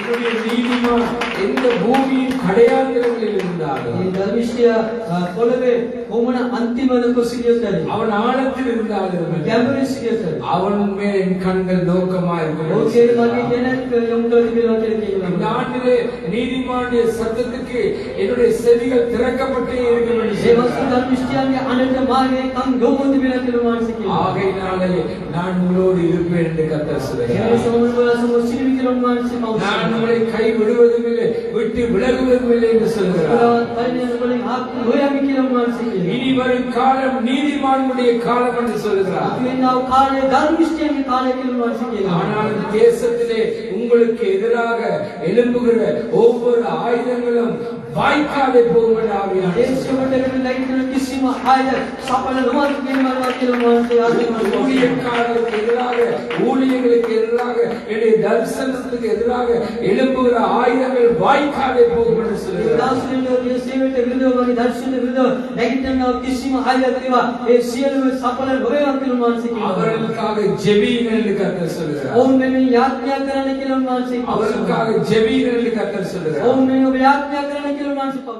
என்னுடைய நீதிமான் எந்த பூமியின் கடையாந்திரங்களில் இருந்தாலும் இந்த விஷய ಒಮ್ಮನ ಅಂತಿಮದ ಕುಸಿಯುತ್ತದೆ ಅವನ ಆಳತ್ತಿರುತ್ತಾಳೆ அவன் மேல் என் கண்கள் நோக்கமா இருக்கும் எனக்கு உங்களுக்கு நாட்டிலே நீதிமானுடைய சத்தத்துக்கு என்னுடைய செவிகள் திறக்கப்பட்டே ஆகையினாலே நான் உங்களோடு இருப்பேன் என்று கத்தர் சொல்லுகிறார் கை விடுவதும் இல்லை விட்டு விலகுவதும் இல்லை என்று சொல்கிறார். இனி வரும் காலம் நீதிமானுடைய காலம் என்று சொல்லுகிறார். ஆனால் தேசத்திலே உங்களுக்கு எதிராக எழும்புகிற ஒவ்வொரு ஆயுதங்களும் வாய்க்காலே போகும் ஊழியர்களுக்கு எதிராக என்னுடைய தரிசனத்துக்கு எதிராக எழும்புகிற ஆயுதங்கள் வாய்க்காலே போகும் என்று சொல்கிறார் දාසුලියෝගේ සේවයට විරුද්ධව වගේ දර්ශන විරුද්ධව නැගිටිනා කිසිම ආයතනයක් ඒ සියලුම සඵල නොවේවා කියලා මානසික කියනවා அவர்களுக்காக ஜெபியுங்கள் என்று கர்த்தர் சொல்கிறார் ඔවුන් මෙන්න යාඥා කරන්න කියලා මානසික அவர்களுக்காக ஜெபியுங்கள் என்று கர்த்தர் சொல்கிறார் ඔවුන් මෙන්න යාඥා කරන්න කියලා මානසික